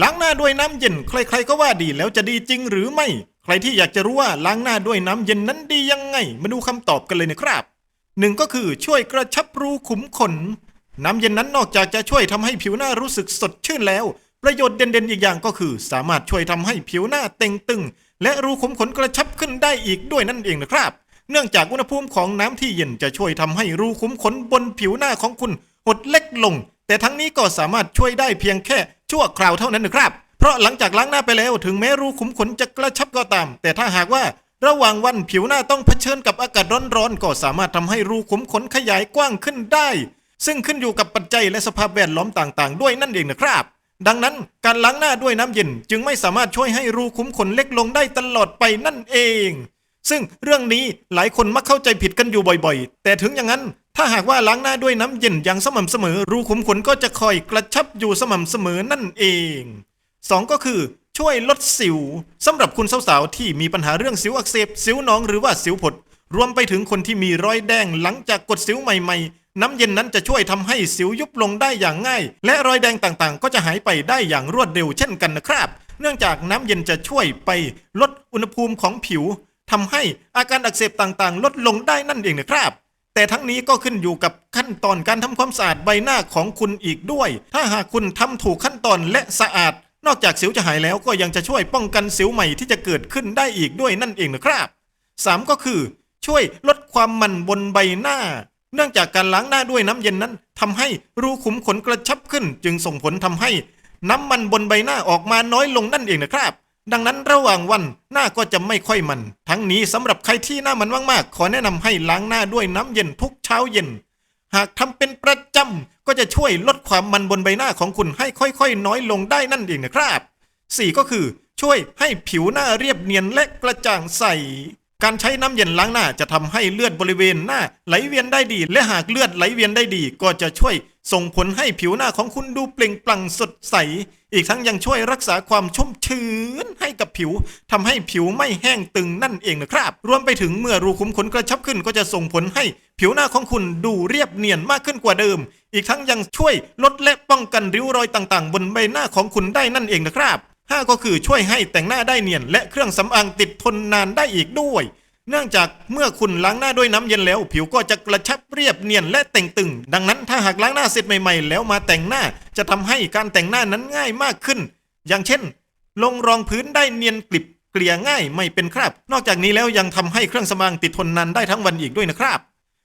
ล้างหน้าด้วยน้ำเย็น ใครๆก็ว่าดีแล้วจะดีจริงหรือไม่ ใครที่อยากจะรู้ว่าล้างหน้าด้วยน้ำเย็นนั้นดียังไง มาดูคำตอบกันเลยนะครับหนึ่งก็คือช่วยกระชับรูขุมขน น้ำเย็นนั้นนอกจากจะช่วยทำให้ผิวหน้ารู้สึกสดชื่นแล้ว ประโยชน์เด่นๆอีกอย่างก็คือ สามารถช่วยทำให้ผิวหน้าเต่งตึง และรูขุมขนกระชับขึ้นได้อีกด้วยนั่นเองนะครับ เนื่องจากอุณหภูมิของน้ำที่เย็นจะช่วยทำให้รูขุมขนบนผิวหน้าของคุณหดเล็กลง แต่ทั้งนี้ก็สามารถช่วยได้เพียงแค่ ชั่วคราวเท่านั้นนะครับ เพราะหลังจากล้างหน้าไปแล้วถึงแม้รูขุมขนจะกระชับก็ตาม แต่ถ้าหากว่าระหว่างวันผิวหน้าต้องเผชิญกับอากาศร้อนๆ ก็สามารถทำให้รูขุมขนขยายกว้างขึ้นได้ ซึ่งขึ้นอยู่กับปัจจัยและสภาพแวดล้อมต่างๆ ด้วยนั่นเองนะครับ ดังนั้นการล้างหน้าด้วยน้ำเย็นจึงไม่สามารถช่วยให้รูขุมขนเล็กลงได้ตลอดไปนั่นเอง ซึ่งเรื่องนี้หลายคนมักเข้าใจผิดกันอยู่บ่อยๆ แต่ถึงอย่างนั้น ถ้าหากว่าล้างหน้าด้วยน้ำเย็นอย่างสม่ำเสมอ รูขุมขนก็จะคอยกระชับอยู่สม่ำเสมอนั่นเองสองก็คือช่วยลดสิวสำหรับคุณสาวๆที่มีปัญหาเรื่องสิวอักเสบสิวหนองหรือว่าสิวผด รวมไปถึงคนที่มีรอยแดงหลังจากกดสิวใหม่ๆ น้ำเย็นนั้นจะช่วยทำให้สิวยุบลงได้อย่างง่าย และรอยแดงต่างๆ ก็จะหายไปได้อย่างรวดเร็วเช่นกันนะครับ เนื่องจากน้ำเย็นจะช่วยไปลดอุณหภูมิของผิว ทำให้อาการอักเสบต่างๆ ลดลงได้นั่นเองนะครับ แต่ทั้งนี้ก็ขึ้นอยู่กับขั้นตอนการทำความสะอาดใบหน้าของคุณอีกด้วย ถ้าหากคุณทำถูกขั้นตอนและสะอาด นอกจากสิวจะหายแล้วก็ยังจะช่วยป้องกันสิวใหม่ที่จะเกิดขึ้นได้อีกด้วยนั่นเองนะครับ 3 ก็คือ ช่วยลดความมันบนใบหน้า เนื่องจากการล้างหน้าด้วยน้ำเย็นนั้นทำให้รูขุมขนกระชับขึ้น จึงส่งผลทำให้น้ำมันบนใบหน้าออกมาน้อยลงนั่นเองนะครับ ดังนั้นระหว่างวันหน้าก็จะไม่ค่อยมัน ทั้งนี้สำหรับใครที่หน้ามันมากๆ ขอแนะนำให้ล้างหน้าด้วยน้ำเย็นทุกเช้าเย็น หากทำเป็นประจำก็จะช่วยลดความมันบนใบหน้าของคุณให้ค่อยๆ น้อยลงได้นั่นเองนะครับ 4 ก็คือช่วยให้ผิวหน้าเรียบเนียนและกระจ่างใส การใช้น้ำเย็นล้างหน้าจะทำให้เลือดบริเวณหน้าไหลเวียนได้ดี และหากเลือดไหลเวียนได้ดี ก็จะช่วยส่งผลให้ผิวหน้าของคุณดูเปล่งปลั่งสดใส อีกทั้งยังช่วยรักษาความชุ่มชื้นให้กับผิวทำให้ผิวไม่แห้งตึงนั่นเองนะครับ รวมไปถึงเมื่อรูขุมขนกระชับขึ้นก็จะส่งผลให้ผิวหน้าของคุณดูเรียบเนียนมากขึ้นกว่าเดิม อีกทั้งยังช่วยลดและป้องกันริ้วรอยต่างๆ บนใบหน้าของคุณได้นั่นเองนะครับห้าก็คือช่วยให้แต่งหน้าได้เนียนและเครื่องสำอางติดทนนานได้อีกด้วย เนื่องจากเมื่อคุณล้างหน้าด้วยน้ำเย็นแล้ว ผิวก็จะกระชับเรียบเนียนและแต่งตึง ดังนั้นถ้าหากล้างหน้าเสร็จใหม่ๆ แล้วมาแต่งหน้าจะทำให้การแต่งหน้านั้นง่ายมากขึ้น อย่างเช่น ลงรองพื้นได้เนียนกลิบเกลี่ยง่ายไม่เป็นคราบ นอกจากนี้แล้วยังทำให้เครื่องสำอางติดทนนานได้ทั้งวันอีกด้วยนะครับ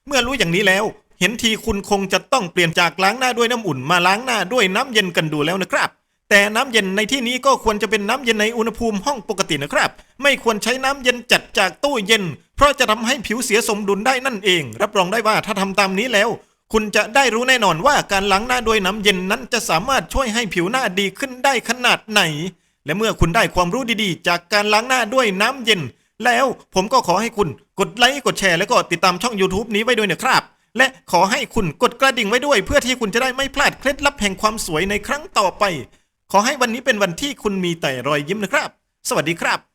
เมื่อรู้อย่างนี้แล้ว เห็นทีคุณคงจะต้องเปลี่ยนจากล้างหน้าด้วยน้ำอุ่นมาล้างหน้าด้วยน้ำเย็นกันดูแล้วนะครับ แต่น้ำเย็นในที่นี้ก็ควรจะเป็นน้ำเย็นในอุณหภูมิห้องปกตินะครับ ไม่ควรใช้น้ำเย็นจัดจากตู้เย็น เพราะจะทำให้ผิวเสียสมดุลได้นั่นเอง รับรองได้ว่าถ้าทำตามนี้แล้ว คุณจะได้รู้แน่นอนว่าการล้างหน้าด้วยน้ำเย็นนั้นจะสามารถช่วยให้ผิวหน้าดีขึ้นได้ขนาดไหน และเมื่อคุณได้ความรู้ดีๆ จากการล้างหน้าด้วยน้ำเย็น แล้วผมก็ขอให้คุณกดไลค์กดแชร์แล้วก็ติดตามช่อง YouTube นี้ไว้ด้วยนะครับและขอให้คุณกดกระดิ่งไว้ด้วย เพื่อที่คุณจะได้ไม่พลาดเคล็ดลับแห่งความสวยในครั้งต่อไป ขอให้วันนี้เป็นวันที่คุณมีแต่รอยยิ้มนะครับ สวัสดีครับ